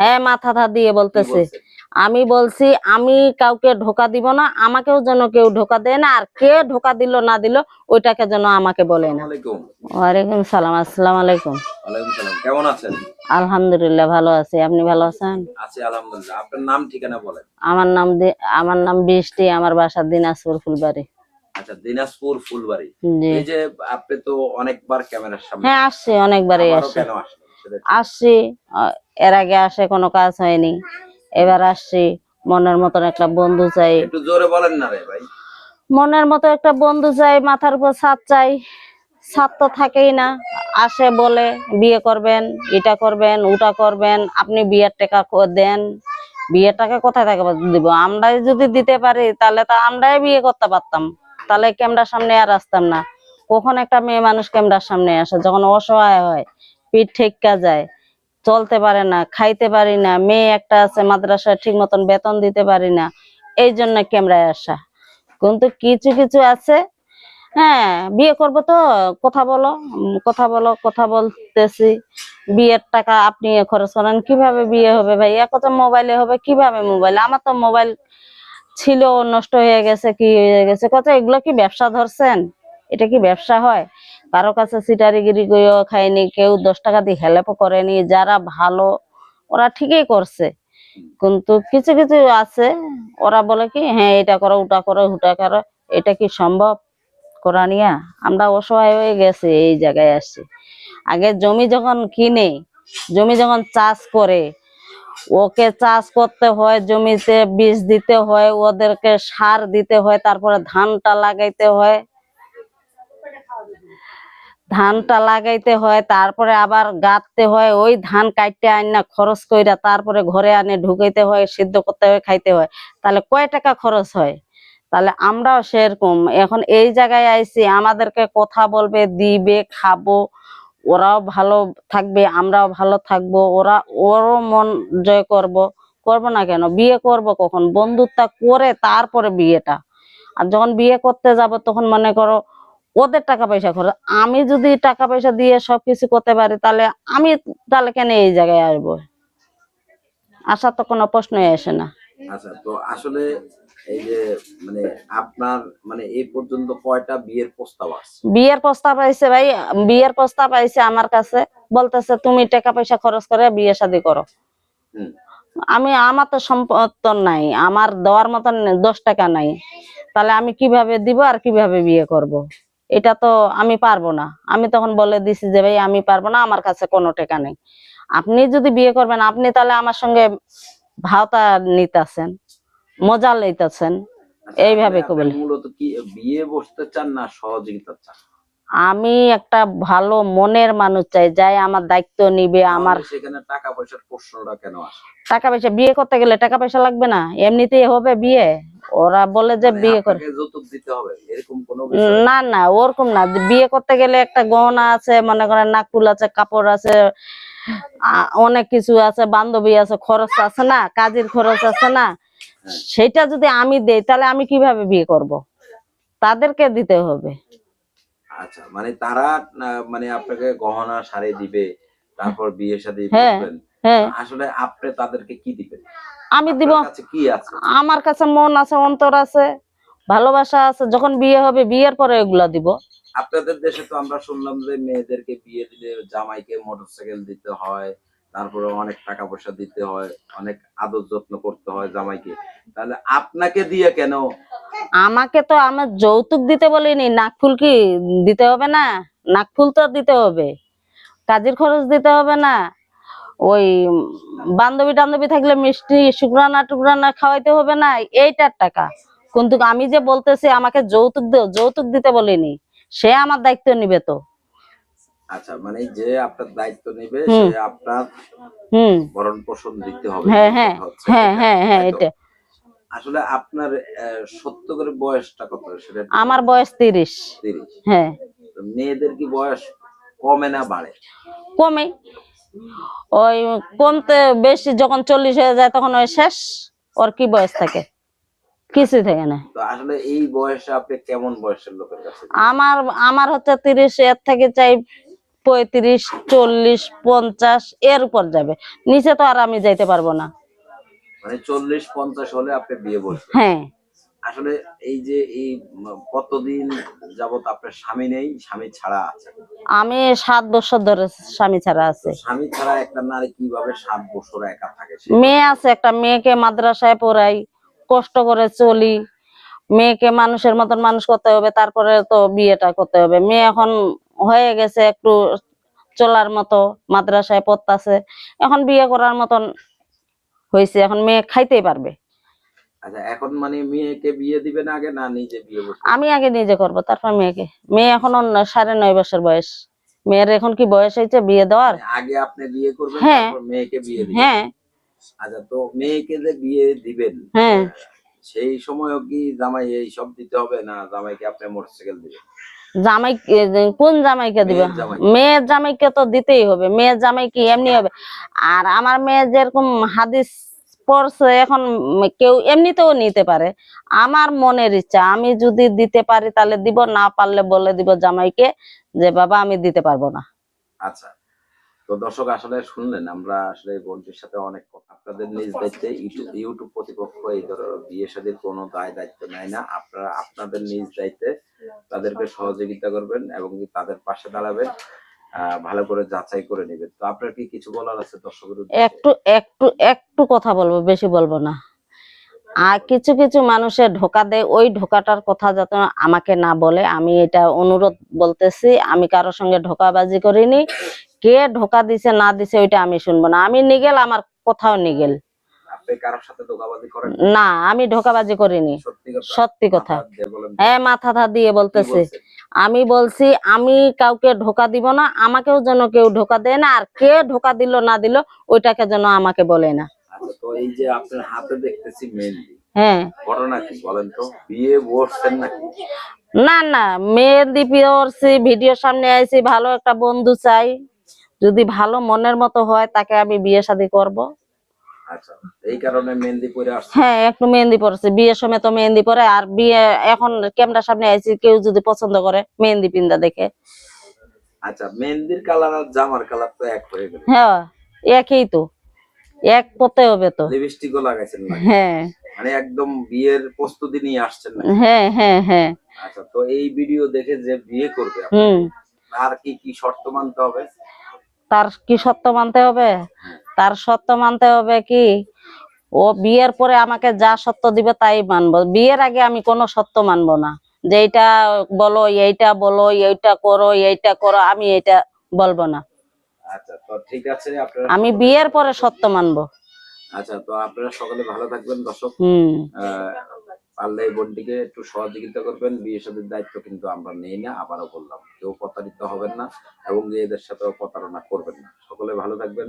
হ্যাঁ মাথা থা দিয়ে বলতেছে। আমি বলছি আমি কাউকে ঢোকা দিব না আমাকেও যেন কেউ ঢোকা দেয় না আর কে ঢোকা দিল না দিল ওইটাকে যেন আমাকে বলে না। ওয়ালাইকুম সালাম আসসালামু আলাইকুম। কেমন আছেন? আলহামদুলিল্লাহ ভালো আছি। আপনি ভালো আছেন? আছি আলহামদুলিল্লাহ। আপনার নাম ঠিকানা বলেন। আমার নাম আমার নাম বৃষ্টি আমার বাসা দিনাজপুর ফুলবাড়ি। আচ্ছা দিনাজপুর ফুলবাড়ি। এই যে আপনি তো অনেকবার ক্যামেরার সামনে হ্যাঁ আসছি অনেকবারই আসছি। আসছি এর আগে আসে কোনো কাজ হয়নি। এবার আসছি মনের মতন একটা বন্ধু চাই। একটু জোরে বলেন না রে ভাই। মনের মতো একটা বন্ধু চাই মাথার উপর ছাদ চাই। ছাদ তো থাকেই না আসে বলে বিয়ে করবেন এটা করবেন ওটা করবেন আপনি বিয়ের টাকা ক- দেন। বিয়ের টাকা কোথায় থাকে দিব? আমরাই যদি দিতে পারি তাহলে তো আমরাই বিয়ে করতে পারতাম। তাহলে ক্যামেরার সামনে আর আসতাম না। কখন একটা মেয়ে মানুষ ক্যামেরার সামনে আসে যখন অসহায় হয় পিঠ ঠেক্কা যায়। চলতে পারে না, খাইতে পারি না, মেয়ে একটা আছে মাদ্রাসায় ঠিক মতন বেতন দিতে পারি না, এই জন্য ক্যামেরায় আসা। কিন্তু কিছু কিছু আছে হ্যাঁ বিয়ে করব তো, কথা বলো কথা বলো, কথা বলতেছি। বিয়ের টাকা আপনি খরচ করেন, কীভাবে বিয়ে হবে ভাই? এক কথা মোবাইলে হবে, কীভাবে মোবাইল? আমার তো মোবাইল ছিল, নষ্ট হয়ে গেছে, কি হয়ে গেছে, কত, এগুলো কি ব্যবসা ধরছেন? এটা কি ব্যবসা হয়? কারও কাছে সিটারিগিরি করেও খায়নি কেউ দশ টাকা দিয়ে হেল্পও করেনি, যারা ভালো, ওরা ঠিকই করছে। কিন্তু কিছু কিছু আছে, ওরা বলে কি হ্যাঁ এটা করো, ওটা করো হুটা করো, এটা কি সম্ভব? করা নিয়া আমরা অসহায় হয়ে গেছি, এই জায়গায় আসছি। আগে জমি যখন কিনে, জমি যখন চাষ করে, ওকে চাষ করতে হয়, জমিতে বীজ দিতে হয়, ওদেরকে সার দিতে হয়, তারপরে ধানটা লাগাইতে হয় ধানটা লাগাইতে হয়, তারপরে আবার গাঁথতে হয়, ওই ধান কাটতে আন না, খরচ কইরা তারপরে ঘরে আনে, ঢুকাইতে হয়, সিদ্ধ করতে হয়, খাইতে হয়। তাহলে কয় টাকা খরচ হয়? তাহলে আমরাও সেরকম। এখন এই জায়গায় আইছি, আমাদেরকে কথা বলবে, দিবে, খাব, ওরাও ভালো থাকবে, আমরাও ভালো থাকব, ওরা, ওরও মন জয় করব। করব না কেন? বিয়ে করব কখন? বন্ধুত্ব করে তারপরে বিয়েটা। আর যখন বিয়ে করতে যাব, তখন মনে করো ওদের টাকা পয়সা খরচ। আমি যদি টাকা পয়সা দিয়ে সবকিছু করতে পারি তাহলে আমি তাহলে কেন এই জায়গায় আসব? আসার তো কোনো প্রশ্নই আসে না। আচ্ছা তো আসলে এই যে মানে আপনার মানে এই পর্যন্ত কয়টা বিয়ের প্রস্তাব আসছে বিয়ের প্রস্তাব আইছে ভাই বিয়ের প্রস্তাব আইছে আমার কাছে। বলতেছে তুমি টাকা পয়সা খরচ করে বিয়ে শাদী করো। আমি আমার তো সম্পদ নাই আমার দেওয়ার মতন দশ টাকা নাই। তাহলে আমি কীভাবে দিব আর কীভাবে বিয়ে করব। এটা তো আমি পারব না। আমি তখন বলে দিছি যে ভাই আমি পারব না আমার কাছে কোনো টাকা নেই। আপনি যদি বিয়ে করবেন আপনি তাহলে আমার সঙ্গে ভাওতা নিতেছেন মজা লইতেছেন। আচ্ছা, এইভাবে কবলে। মূলত কি বিয়ে বসতে চান না সহযোগিতা চান? আমি একটা ভালো মনের মানুষ চাই যাই আমার দায়িত্ব নিবে আমার সেখানে টাকা পয়সার প্রশ্নটা কেন আসে? টাকা পয়সা বিয়ে করতে গেলে টাকা পয়সা লাগবে না? এমনিতেই হবে বিয়ে? ওরা বলে যে মানে বিয়ে করে না না ওরকম না। বিয়ে করতে গেলে একটা গহনা আছে মনে করেন নাকুল আছে কাপড় আছে অনেক কিছু আছে বান্ধবী আছে খরচ আছে না কাজের খরচ আছে না। সেটা যদি আমি দেই তাহলে আমি কীভাবে বিয়ে করব? তাদেরকে দিতে হবে। আচ্ছা মানে তারা মানে আপনাকে গহনা শাড়ি দিবে তারপর বিয়ে শাদী হ্যাঁ, আসলে আপনি তাদেরকে কি দিবেন? আমি দিব কি আছে? আমার কাছে মন আছে অন্তর আছে ভালোবাসা আছে যখন বিয়ে হবে বিয়ের পরে এগুলা দিব। আপনাদের দেশে তো আমরা শুনলাম যে মেয়েদেরকে বিয়ে দিলে জামাইকে মোটরসাইকেল দিতে হয় তারপরে অনেক টাকা পয়সা দিতে হয় অনেক আদর যত্ন করতে হয় জামাইকে। তাহলে আপনাকে দিয়ে কেন? আমাকে তো আমার যৌতুক দিতে বলিনি নাকফুল কি দিতে হবে না? নাকফুল তো দিতে হবে। কাজের খরচ দিতে হবে না। ওই বান্ধবী টান্ধবী থাকলে মিষ্টি শুক্রানা টুকরানা খাওয়াইতে হবে না এইটার টাকা। কিন্তু আমি যে বলতেছি আমাকে যৌতুক দেও যৌতুক দিতে বলিনি সে আমার দায়িত্ব নিবে তো। আচ্ছা মানে যে আপনার দায়িত্ব নেবে হুম। সে আপনার হুম। ভরণ পোষণ দিতে হবে হ্যাঁ হ্যাঁ হ্যাঁ হ্যাঁ হ্যাঁ এটা। আসলে আপনার সত্য করে বয়সটা কত? সেটা আমার বয়স তিরিশ। তিরিশ। হ্যাঁ। মেয়েদের কি বয়স কমে না বাড়ে? কমে। ওই কমতে বেশি যখন চল্লিশ হয়ে যায় তখন ওই শেষ ওর কি বয়স থাকে? কিছু থাকে না। আসলে এই বয়সে আপনি কেমন বয়সের লোকের কাছে আমার আমার হচ্ছে তিরিশ এর থেকে চাই পঁয়ত্রিশ চল্লিশ পঞ্চাশ এর উপর যাবে। নিচে তো আর আমি যাইতে পারব না। মানে চল্লিশ পঞ্চাশ হলে আপনি বিয়ে বলছেন হ্যাঁ। আসলে এই যে এই কতদিন যাবত আপনার স্বামী নেই স্বামী ছাড়া আছে? আমি সাত বছর ধরে স্বামী ছাড়া আছে। স্বামী ছাড়া একটা নারী কীভাবে সাত বছর একা থাকে মেয়ে আছে একটা মেয়েকে মাদ্রাসায় পড়াই কষ্ট করে চলি। মেয়েকে মানুষের মতন মানুষ করতে হবে তারপরে তো বিয়েটা করতে হবে। মেয়ে এখন হয়ে গেছে একটু চলার মতো মাদ্রাসায় পড়তাছে। এখন বিয়ে করার মতন হয়েছে এখন মেয়ে খাইতেই পারবে। আচ্ছা এখন মানে মেয়েকে বিয়ে দিবেন আগে না নিজে বিয়ে বসে? আমি আগে নিজে করব তারপর মেয়েকে। মেয়ে এখন সাড়ে নয় বছর বয়স। মেয়ের এখন কি বয়স হয়েছে বিয়ে দেওয়ার? মানে আগে আপনি বিয়ে করবেন হ্যাঁ। তারপর মেয়েকে বিয়ে দিবেন? হ্যাঁ। আচ্ছা তো মেয়েকে যে বিয়ে দিবেন হ্যাঁ। সেই সময়ও কি জামাই এই সব দিতে হবে না জামাইকে আপনি মোটরসাইকেল দিবেন? জামাই কোন জামাইকে দিবে? মেয়ের মেয়ের জামাইকে তো দিতেই হবে মেয়ের জামাই কি এমনি হবে? আর আমার মেয়ে যেরকম হাদিস পড়ছে, এখন কেউ এমনিতেও নিতে পারে। আমার মনের ইচ্ছা, আমি যদি দিতে পারি তাহলে দিব, না পারলে বলে দিব জামাইকে যে, বাবা, আমি দিতে পারব না। আচ্ছা। তো দর্শক, আসলে শুনলেন, আমরা আসলে বন্ধুর সাথে অনেক কথা আপনাদের নিজ দায়িত্বে, ইউটিউব কর্তৃপক্ষ এই ধরনের বিয়ে শাদীর কোনো দায়, দায়িত্ব নেয় না। আপনারা আপনাদের নিজ দায়িত্বে তাদেরকে সহযোগিতা করবেন এবং তাদের পাশে দাঁড়াবেন। ভালো করে যাচাই করে নেবেন তো আপনার কি কিছু বলার আছে দর্শকের একটু একটু একটু কথা বলব বেশি বলব না। আর কিছু কিছু মানুষের ঢোকা দেয় ওই ঢোকাটার কথা যাতে আমাকে না বলে। আমি এটা অনুরোধ বলতেছি আমি কারোর সঙ্গে ঢোকাবাজি করিনি। কে ঢোকা দিছে না দিছে ওইটা আমি শুনব না। আমি নিগেল আমার কোথাও নিগেল। না আমি ঢোকাবাজি করিনি। সত্যি কথা। হ্যাঁ মাথা দিয়ে বলতেছি? আমি বলছি আমি কাউকে ঢোকা দিব না আমাকেও যেন কেউ ঢোকা দেয় না আর কে ঢোকা দিল না দিল ওইটাকে যেন আমাকে বলে না। আচ্ছা তো এই যে আপনার হাতে দেখতেছি মেহেন্দি হ্যাঁ। ঘটনা কি বলেন তো? বিয়ে বসছেন নাকি না না মেহেন্দি পড়ছি ভিডিওর সামনে আইছি ভালো একটা বন্ধু চাই যদি ভালো মনের মতো হয় তাকে আমি বিয়ে শাদী করব। আচ্ছা এই কারণে মেহেন্দি পরে আসছে? হ্যাঁ একটু মেহেন্দি বিয়ের সময় তো মেহেন্দি পরে আর বিয়ে এখন ক্যামেরার সামনে আইছি কেউ যদি পছন্দ করে মেহেন্দি পিন্দা দেখে। আচ্ছা মেহেন্দির কালার আর জামার কালার তো এক হয়ে গেল। হ্যাঁ একই তো। এক হবে তো। লিপস্টিকও লাগাইছেন না? হ্যাঁ। মানে একদম বিয়ের প্রস্তুতি নিয়ে আসছেন হ্যাঁ হ্যাঁ হ্যাঁ। আচ্ছা তো এই ভিডিও দেখে যে বিয়ে করবে হুম। তার কি কি শর্ত মানতে হবে? তার কি সত্য মানতে হবে? তার সত্য মানতে হবে কি? ও বিয়ের পরে আমাকে যা সত্য দিবে তাই মানবো। বিয়ের আগে আমি কোনো সত্য মানবো না। যে এইটা বলো এইটা বলো এইটা করো এইটা করো আমি এটা বলব না। আচ্ছা ঠিক আছে আমি বিয়ের পরে সত্য মানবো। আচ্ছা তো আপনারা সকলে ভালো থাকবেন দর্শক। পারলে এই বোনটিকে একটু সহযোগিতা করবেন। বিয়ে সাথের দায়িত্ব কিন্তু আমরা নেই না আবারও বললাম কেউ প্রতারিত হবেন না এবং এদের সাথেও প্রতারণা করবেন না। সকলে ভালো থাকবেন।